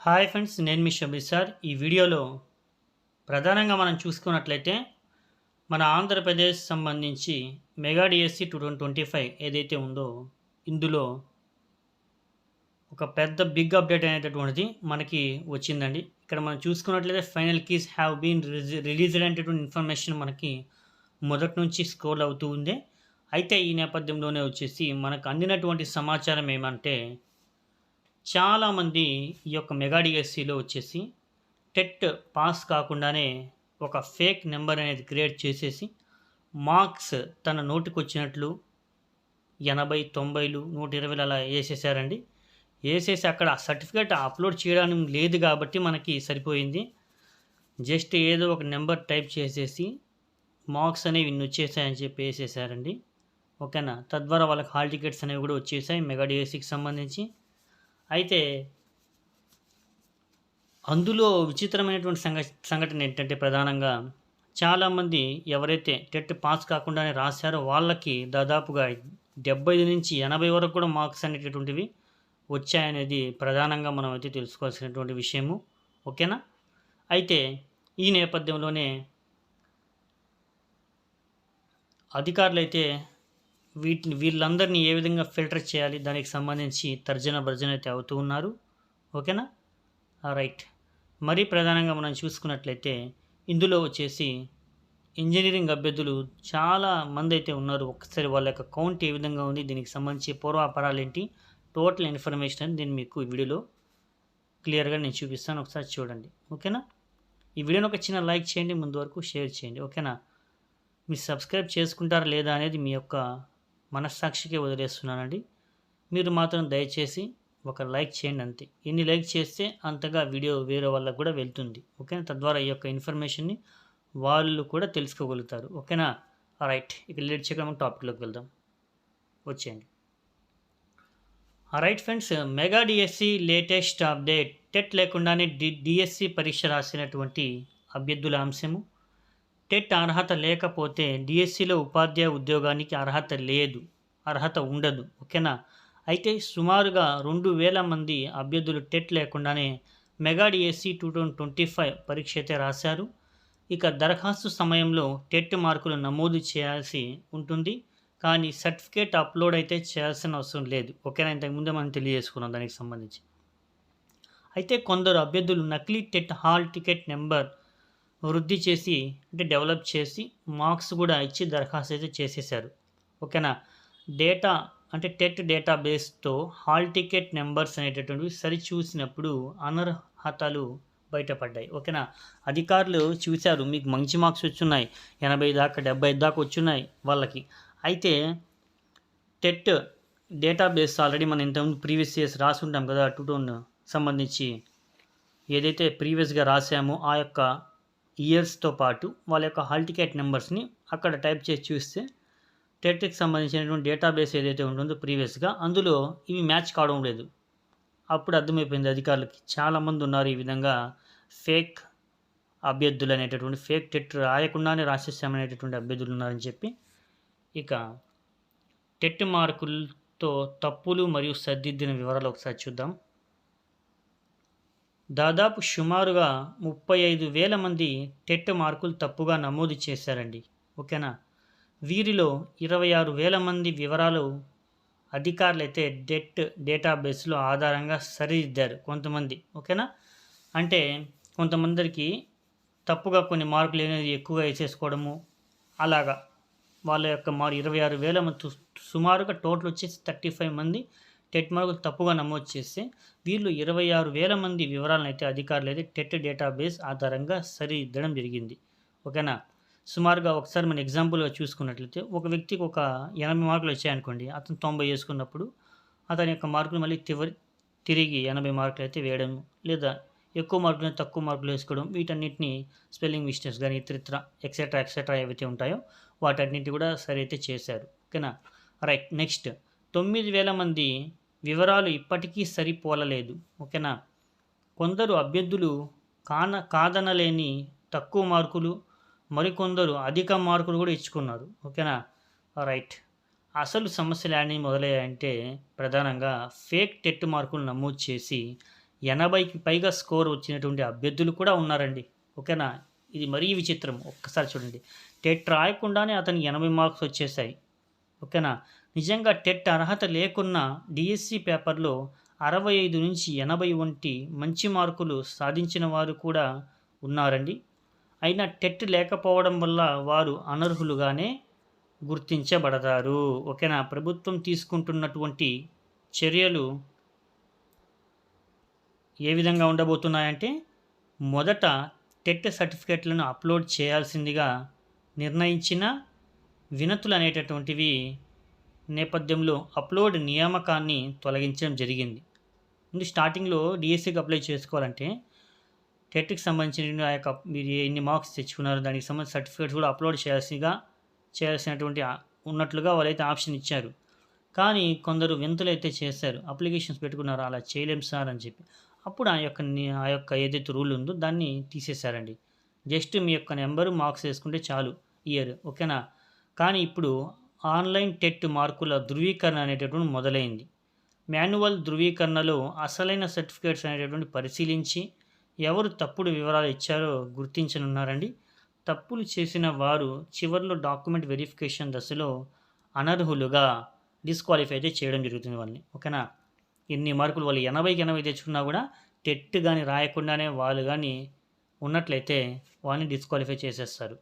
Hi friends నేను మీ Shabbir sir. ఈ వీడియోలో ప్రధానంగా మనం చూసుకున్నట్లయితే మన ఆంధ్రప్రదేశ్ సంబంధించి mega DSC two thousand twenty five ఏదైతే ఉందో ఇందులో ఒక పెద్ద బిగ్ అప్డేట్ అనేటటువంటిది మనకి వచ్చిందండి. ఇక్కడ మనం చూసుకున్నట్లయితే final keys have been released అనేటటువంటి ఇన్ఫర్మేషన్ మనకి మొదటి నుంచి స్క్రోల్ అవుతూ ఉంది. అయితే ఈ నేపథ్యంలోనే వచ్చేసి మనకు అందినటువంటి సమాచారం ఏమంటే చాలామంది ఈ యొక్క మెగా డిఎస్సిలో వచ్చేసి టెట్ పాస్ కాకుండానే ఒక ఫేక్ నెంబర్ అనేది క్రియేట్ చేసేసి మార్క్స్ తన నోటికి వచ్చినట్లు ఎనభై తొంభైలు నూట ఇరవైలు అలా వేసేసారండి. వేసేసి అక్కడ సర్టిఫికేట్ అప్లోడ్ చేయడానికి లేదు కాబట్టి మనకి సరిపోయింది. జస్ట్ ఏదో ఒక నెంబర్ టైప్ చేసేసి మార్క్స్ అనేవి ఇన్ని వచ్చేసాయని చెప్పి వేసేసారండి. ఓకేనా? తద్వారా వాళ్ళకి హాల్ టికెట్స్ అనేవి కూడా వచ్చేసాయి మెగా డిఎస్సికి సంబంధించి. అయితే అందులో విచిత్రమైనటువంటి సంఘ సంఘటన ఏంటంటే ప్రధానంగా చాలామంది ఎవరైతే టెట్ పాస్ కాకుండానే రాశారో వాళ్ళకి దాదాపుగా డెబ్బై నుంచి ఎనభై వరకు కూడా మార్క్స్ అనేటటువంటివి వచ్చాయనేది ప్రధానంగా మనం అయితే తెలుసుకోవాల్సినటువంటి విషయము. ఓకేనా? అయితే ఈ నేపథ్యంలోనే అధికారులు అయితే వీటిని వీళ్ళందరినీ ఏ విధంగా ఫిల్టర్ చేయాలి దానికి సంబంధించి తర్జన భర్జన అయితే అవుతూ ఉన్నారు. ఓకేనా? రైట్ మరీ ప్రధానంగా మనం చూసుకున్నట్లయితే ఇందులో వచ్చేసి ఇంజనీరింగ్ అభ్యర్థులు చాలా మంది అయితే ఉన్నారు. ఒకసారి వాళ్ళ యొక్క కౌంట్ ఏ విధంగా ఉంది దీనికి సంబంధించి పూర్వాపరాలు ఏంటి టోటల్ ఇన్ఫర్మేషన్ అని నేను మీకు ఈ వీడియోలో క్లియర్గా నేను చూపిస్తాను. ఒకసారి చూడండి. ఓకేనా? ఈ వీడియోని ఒక చిన్న లైక్ చేయండి ముందు వరకు షేర్ చేయండి. ఓకేనా? మీరు సబ్స్క్రైబ్ చేసుకుంటారా లేదా అనేది మీ యొక్క మనస్సాక్షికే వదిలేస్తున్నానండి. మీరు మాత్రం దయచేసి ఒక లైక్ చేయండి అంతే. ఎన్ని లైక్ చేస్తే అంతగా వీడియో వేరే వాళ్ళకు కూడా వెళ్తుంది. ఓకేనా? తద్వారా ఈ యొక్క ఇన్ఫర్మేషన్ని వాళ్ళు కూడా తెలుసుకోగలుగుతారు. ఓకేనా? రైట్ ఇక లేట్ చేయకుండా టాపిక్లోకి వెళ్దాం. వచ్చేయండి. Right friends mega DSC latest update. TET లేకుండానే డి డిఎస్సి పరీక్ష రాసినటువంటి అభ్యర్థుల అంశము. టెట్ అర్హత లేకపోతే డిఎస్సిలో ఉపాధ్యాయ ఉద్యోగానికి అర్హత లేదు అర్హత ఉండదు ఓకేనా? అయితే సుమారుగా రెండు వేల మంది అభ్యర్థులు టెట్ లేకుండానే mega DSC two thousand twenty five పరీక్ష అయితే రాశారు. ఇక దరఖాస్తు సమయంలో టెట్ మార్కులు నమోదు చేయాల్సి ఉంటుంది. కానీ సర్టిఫికేట్ అప్లోడ్ అయితే చేయాల్సిన అవసరం లేదు ఓకేనా? ఇంతకుముందే మనం తెలియజేసుకున్నాం దానికి సంబంధించి. అయితే కొందరు అభ్యర్థులు నకిలీ టెట్ హాల్ టికెట్ నెంబర్ వృద్ధి చేసి అంటే డెవలప్ చేసి మార్క్స్ కూడా ఇచ్చి దరఖాస్తు అయితే చేసేసారు ఓకేనా? డేటా అంటే టెట్ డేటాబేస్తో హాల్ టికెట్ నెంబర్స్ అనేటటువంటివి సరిచూసినప్పుడు అనర్హతలు బయటపడ్డాయి. ఓకేనా? అధికారులు చూశారు మీకు మంచి మార్క్స్ వచ్చున్నాయి. ఎనభై దాకా డెబ్బై దాకా వచ్చున్నాయి వాళ్ళకి. అయితే టెట్ డేటాబేస్ ఆల్రెడీ మనం ఇంతకుముందు ప్రీవియస్ ఇయర్స్ రాసి ఉంటాం కదా టూ థౌజండ్ సంబంధించి. ఏదైతే ప్రీవియస్గా రాసామో ఆ యొక్క ఇయర్స్తో పాటు వాళ్ళ యొక్క హాల్ టికెట్ నెంబర్స్ని అక్కడ టైప్ చేసి చూస్తే టెట్కి సంబంధించినటువంటి డేటాబేస్ ఏదైతే ఉంటుందో ప్రీవియస్గా అందులో ఇవి మ్యాచ్ కావడం లేదు. అప్పుడు అర్థమైపోయింది అధికారులకి. చాలామంది ఉన్నారు ఈ విధంగా ఫేక్ అభ్యర్థులు అనేటటువంటి ఫేక్ టెట్ రాయకుండానే రాసేసామనేటటువంటి అభ్యర్థులు ఉన్నారని చెప్పి ఇక టెట్ మార్కులతో తప్పులు మరియు సర్దిద్దిన వివరాలు ఒకసారి చూద్దాం. దాదాపు సుమారుగా ముప్పై ఐదు వేల మంది టెట్ మార్కులు తప్పుగా నమోదు చేశారండి. ఓకేనా? వీరిలో ఇరవై ఆరు వేల మంది వివరాలు అధికారులైతే డెట్ డేటాబేస్లో ఆధారంగా సరిదిద్దారు కొంతమంది. ఓకేనా? అంటే కొంతమందికి తప్పుగా కొన్ని మార్కులు అనేది ఎక్కువగా వేసేసుకోవడము అలాగా. వాళ్ళ యొక్క మరి ఇరవై ఆరు వేల మంది సుమారుగా టోటల్ వచ్చేసి థర్టీ ఫైవ్ మంది టెట్ మార్కులు తప్పుగా నమోదు చేస్తే వీళ్ళు ఇరవై ఆరు వేల మంది వివరాలను అయితే అధికారులు అయితే టెట్ డేటాబేస్ ఆధారంగా సరిదిద్దడం జరిగింది. ఓకేనా? సుమారుగా ఒకసారి మన ఎగ్జాంపుల్గా చూసుకున్నట్లయితే ఒక వ్యక్తికి ఒక ఎనభై మార్కులు వచ్చాయనుకోండి అతను తొంభై వేసుకున్నప్పుడు అతని యొక్క మార్కులు మళ్ళీ తివరి తిరిగి ఎనభై మార్కులు అయితే వేయడం లేదా ఎక్కువ మార్కులు తక్కువ మార్కులు వేసుకోవడం వీటన్నిటిని స్పెల్లింగ్ మిస్టేక్స్ కానీ ఇతరిత్ర ఎక్సెట్రా ఎక్సెట్రా ఏవైతే ఉంటాయో వాటన్నిటి కూడా సరి అయితే చేశారు. ఓకేనా? Right next. తొమ్మిది వేల మంది వివరాలు ఇప్పటికీ సరిపోలలేదు ఓకేనా? కొందరు అభ్యర్థులు కాన కాదనలేని తక్కువ మార్కులు మరికొందరు అధిక మార్కులు కూడా ఇచ్చుకున్నారు ఓకేనా? రైట్. అసలు సమస్యలు అని మొదలయ్యాయంటే ప్రధానంగా ఫేక్ టెట్ మార్కులు నమోదు చేసి ఎనభైకి పైగా స్కోర్ వచ్చినటువంటి అభ్యర్థులు కూడా ఉన్నారండి ఓకేనా? ఇది మరీ విచిత్రం ఒక్కసారి చూడండి. టెట్ రాయకుండానే అతనికి ఎనభై మార్క్స్ వచ్చేసాయి ఓకేనా? నిజంగా టెట్ అర్హత లేకున్నా డిఎస్సి పేపర్లో అరవై ఐదు నుంచి ఎనభై వంటి మంచి మార్కులు సాధించిన వారు కూడా ఉన్నారండి. అయినా టెట్ లేకపోవడం వల్ల వారు అనర్హులుగానే గుర్తించబడతారు. ఓకేనా? ప్రభుత్వం తీసుకుంటున్నటువంటి చర్యలు ఏ విధంగా ఉండబోతున్నాయంటే మొదట టెట్ సర్టిఫికేట్లను అప్లోడ్ చేయాల్సిందిగా నిర్ణయించిన వినతులు అనేటటువంటివి నేపథ్యంలో అప్లోడ్ నియామకాన్ని తొలగించడం జరిగింది. ముందు స్టార్టింగ్లో డిఎస్సికి అప్లై చేసుకోవాలంటే టెట్కి సంబంధించిన ఆ యొక్క మీరు ఎన్ని మార్క్స్ తెచ్చుకున్నారు దానికి సంబంధించిన సర్టిఫికేట్స్ కూడా అప్లోడ్ చేయాల్సిగా చేయాల్సినటువంటి ఉన్నట్లుగా వాళ్ళైతే ఆప్షన్ ఇచ్చారు. కానీ కొందరు వింతలు అయితే చేశారు. అప్లికేషన్స్ పెట్టుకున్నారు. అలా చేయలేం సార్ అని చెప్పి. అప్పుడు ఆ యొక్క ఆ యొక్క ఏదైతే రూల్ ఉందో దాన్ని తీసేశారండి. జస్ట్ మీ యొక్క నెంబరు మార్క్స్ వేసుకుంటే చాలు ఇయర్. ఓకేనా? కానీ ఇప్పుడు ఆన్లైన్ టెట్ మార్కుల ధృవీకరణ అనేటటువంటి మొదలైంది. మాన్యువల్ ధృవీకరణలో అసలైన సర్టిఫికేట్స్ అనేటటువంటి పరిశీలించి ఎవరు తప్పుడు వివరాలు ఇచ్చారో గుర్తించనున్నారండి. తప్పులు చేసిన వారు చివరిలో డాక్యుమెంట్ వెరిఫికేషన్ దశలో అనర్హులుగా డిస్క్వాలిఫై అయితే చేయడం జరుగుతుంది వాళ్ళని. ఓకేనా? ఎన్ని మార్కులు వాళ్ళు ఎనభైకి ఎనభై తెచ్చుకున్నా కూడా టెట్ కానీ రాయకుండానే వాళ్ళు కానీ ఉన్నట్లయితే వాళ్ళని డిస్క్వాలిఫై చేసేస్తారు.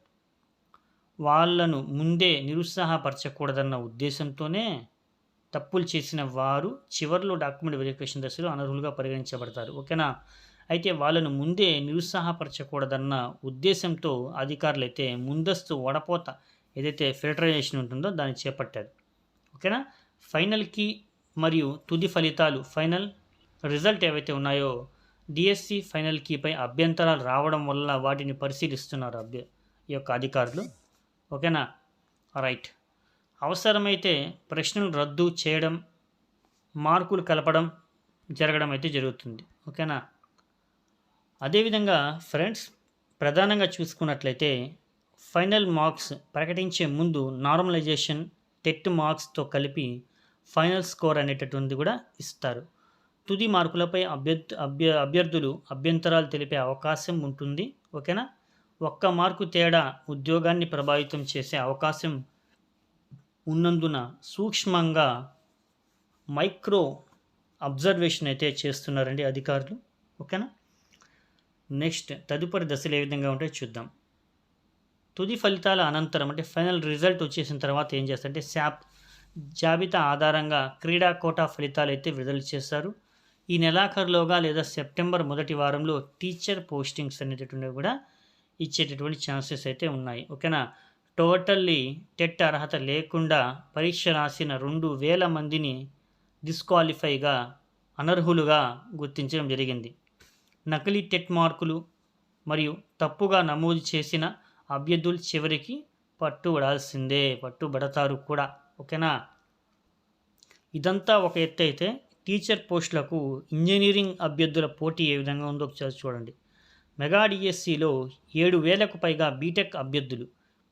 వాళ్ళను ముందే నిరుత్సాహపరచకూడదన్న ఉద్దేశంతోనే తప్పులు చేసిన వారు చివరిలో డాక్యుమెంట్ వెరిఫికేషన్ దశలో అనర్హులుగా పరిగణించబడతారు. ఓకేనా? అయితే వాళ్ళను ముందే నిరుత్సాహపరచకూడదన్న ఉద్దేశంతో అధికారులు అయితే ముందస్తు వడపోత ఏదైతే ఫిల్టరైజేషన్ ఉంటుందో దాన్ని చేపట్టారు. ఓకేనా? ఫైనల్కి మరియు తుది ఫలితాలు ఫైనల్ రిజల్ట్ ఏవైతే ఉన్నాయో డిఎస్సి ఫైనల్ కీపై అభ్యంతరాలు రావడం వల్ల వాటిని పరిశీలిస్తున్నారు అభ్య ఈ యొక్క అధికారులు. ఓకేనా? రైట్. అవసరమైతే ప్రశ్నలు రద్దు చేయడం మార్కులు కలపడం జరగడం అయితే జరుగుతుంది. ఓకేనా? అదేవిధంగా ఫ్రెండ్స్ ప్రధానంగా చూసుకున్నట్లయితే ఫైనల్ మార్క్స్ ప్రకటించే ముందు నార్మలైజేషన్ టెట్ మార్క్స్తో కలిపి ఫైనల్ స్కోర్ అనేటటువంటిది కూడా ఇస్తారు. తుది మార్కులపై అభ్యర్థు అభ్య అభ్యర్థులు అభ్యంతరాలు తెలిపే అవకాశం ఉంటుంది. ఓకేనా? ఒక్క మార్కు తేడా ఉద్యోగాన్ని ప్రభావితం చేసే అవకాశం ఉన్నందున సూక్ష్మంగా మైక్రో అబ్జర్వేషన్ అయితే చేస్తున్నారండి అధికారులు. ఓకేనా? నెక్స్ట్ తదుపరి దశలు ఏ విధంగా ఉంటాయో చూద్దాం. తుది ఫలితాల అనంతరం అంటే ఫైనల్ రిజల్ట్ వచ్చేసిన తర్వాత ఏం చేస్తారంటే శాప్ జాబితా ఆధారంగా క్రీడా కోటా ఫలితాలు అయితే విడుదల చేస్తారు ఈ నెలాఖరులోగా లేదా సెప్టెంబర్ మొదటి వారంలో టీచర్ పోస్టింగ్స్ అనేటటువంటివి కూడా ఇచ్చేటటువంటి ఛాన్సెస్ అయితే ఉన్నాయి. ఓకేనా? టోటల్లీ టెట్ అర్హత లేకుండా పరీక్ష రాసిన రెండు వేల మందిని డిస్క్వాలిఫైగా అనర్హులుగా గుర్తించడం జరిగింది. నకిలీ టెట్ మార్కులు మరియు తప్పుగా నమోదు చేసిన అభ్యర్థులు చివరికి పట్టుబడాల్సిందే పట్టుబడతారు కూడా. ఓకేనా? ఇదంతా ఒక ఎత్తు అయితే టీచర్ పోస్టులకు ఇంజనీరింగ్ అభ్యర్థుల పోటీ ఏ విధంగా ఉందో ఒకసారి చూడండి. మెగా డిఎస్సిలో ఏడు వేలకు పైగా బీటెక్ అభ్యర్థులు.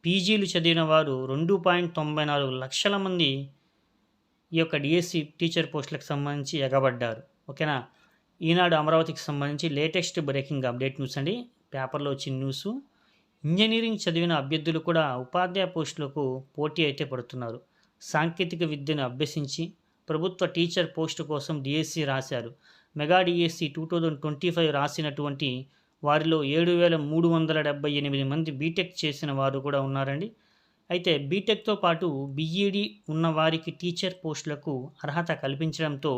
పీజీలు చదివిన వారు రెండు పాయింట్ తొంభై నాలుగు లక్షల మంది ఈ యొక్క డిఎస్సి టీచర్ పోస్టులకు సంబంధించి ఎగబడ్డారు. ఓకేనా? ఈనాడు అమరావతికి సంబంధించి లేటెస్ట్ బ్రేకింగ్ అప్డేట్ న్యూస్ అండి. పేపర్లో వచ్చిన న్యూస్ ఇంజనీరింగ్ చదివిన అభ్యర్థులు కూడా ఉపాధ్యాయ పోస్టులకు పోటీ అయితే పడుతున్నారు. సాంకేతిక విద్యను అభ్యసించి ప్రభుత్వ టీచర్ పోస్టు కోసం డిఎస్సి రాశారు. Mega DSC two thousand twenty five రాసినటువంటి వారిలో ఏడు వేల మూడు వందల డెబ్బై ఎనిమిది మంది బీటెక్ చేసిన వారు కూడా ఉన్నారండి. అయితే బీటెక్తో పాటు బీఈడి ఉన్న వారికి టీచర్ పోస్టులకు అర్హత కల్పించడంతో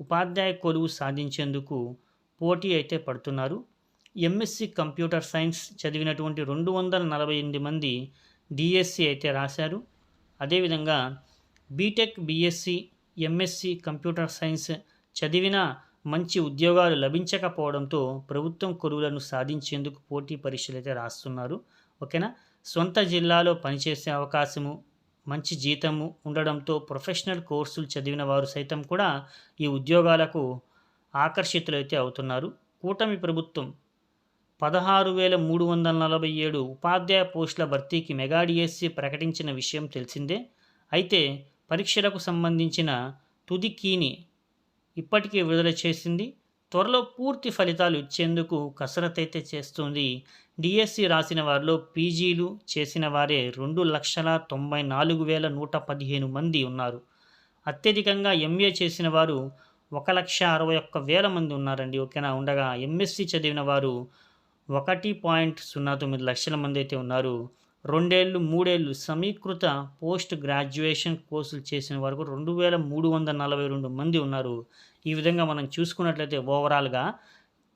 ఉపాధ్యాయ కొలువు సాధించేందుకు పోటీ అయితే పడుతున్నారు. ఎంఎస్సి కంప్యూటర్ సైన్స్ చదివినటువంటి రెండు వందల నలభై ఎనిమిది మంది డిఎస్సి అయితే రాశారు. అదేవిధంగా BTech BSc MSc computer science చదివిన మంచి ఉద్యోగాలు లభించకపోవడంతో ప్రభుత్వం కొలువులను సాధించేందుకు పోటీ పరీక్షలు అయితే రాస్తున్నారు. ఓకేనా? సొంత జిల్లాలో పనిచేసే అవకాశము మంచి జీతము ఉండడంతో ప్రొఫెషనల్ కోర్సులు చదివిన వారు సైతం కూడా ఈ ఉద్యోగాలకు ఆకర్షితులైతే అవుతున్నారు. కూటమి ప్రభుత్వం పదహారు వేల మూడు వందల నలభై ఏడు ఉపాధ్యాయ పోస్టుల భర్తీకి మెగా డిఎస్సి ప్రకటించిన విషయం తెలిసిందే. అయితే పరీక్షలకు సంబంధించిన తుది కీని ఇప్పటికే విడుదల చేసింది. త్వరలో పూర్తి ఫలితాలు ఇచ్చేందుకు కసరత్తు అయితే చేస్తుంది. డిఎస్సి రాసిన వారిలో పీజీలు చేసిన వారే రెండు లక్షల తొంభై నాలుగు వేల నూట పదిహేను మంది ఉన్నారు. అత్యధికంగా ఎంఏ చేసిన వారు ఒక లక్ష అరవై ఒక్క వేల మంది ఉన్నారండి. ఓకేనా? ఉండగా ఎంఎస్సి చదివిన వారు ఒకటి పాయింట్ సున్నా తొమ్మిది లక్షల మంది అయితే ఉన్నారు. రెండేళ్ళు మూడేళ్ళు సమీకృత పోస్ట్ గ్రాడ్యుయేషన్ కోర్సులు చేసిన వరకు రెండు వేల మూడు వందల నలభై రెండు మంది ఉన్నారు. ఈ విధంగా మనం చూసుకున్నట్లయితే ఓవరాల్గా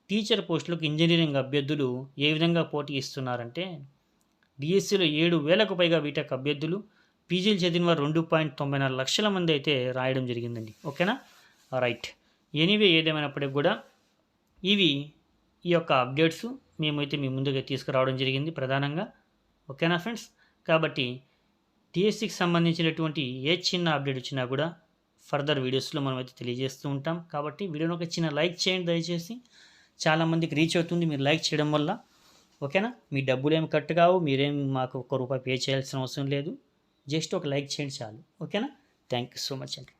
టీచర్ పోస్టులకు ఇంజనీరింగ్ అభ్యర్థులు ఏ విధంగా పోటీ ఇస్తున్నారంటే డిఎస్సిలో ఏడు వేలకు పైగా బీటెక్ అభ్యర్థులు పీజీలు చదివిన వారు రెండు పాయింట్ తొంభై నాలుగు లక్షల మంది అయితే రాయడం జరిగిందండి. ఓకేనా? రైట్ ఎనీవే ఏదేమైనప్పటికి కూడా ఇవి ఈ యొక్క అప్డేట్స్ మేమైతే మీ ముందుగా తీసుకురావడం జరిగింది ప్రధానంగా. ఓకేనా ఫ్రెండ్స్? కాబట్టి టీఎస్సీకి సంబంధించినటువంటి ఏ చిన్న అప్డేట్ వచ్చినా కూడా ఫర్దర్ వీడియోస్లో మనం అయితే తెలియజేస్తూ ఉంటాం. కాబట్టి వీడియోని ఒక చిన్న లైక్ చేయండి దయచేసి. చాలామందికి రీచ్ అవుతుంది. మీరు లైక్ చేయడం వల్ల. ఓకేనా? మీ డబ్బులు ఏమి కట్ కావు. మీరేం మాకు ఒక్క రూపాయి పే చేయాల్సిన అవసరం లేదు. జస్ట్ ఒక లైక్ చేయండి చాలు. ఓకేనా? థ్యాంక్ యూ సో మచ్ అండి.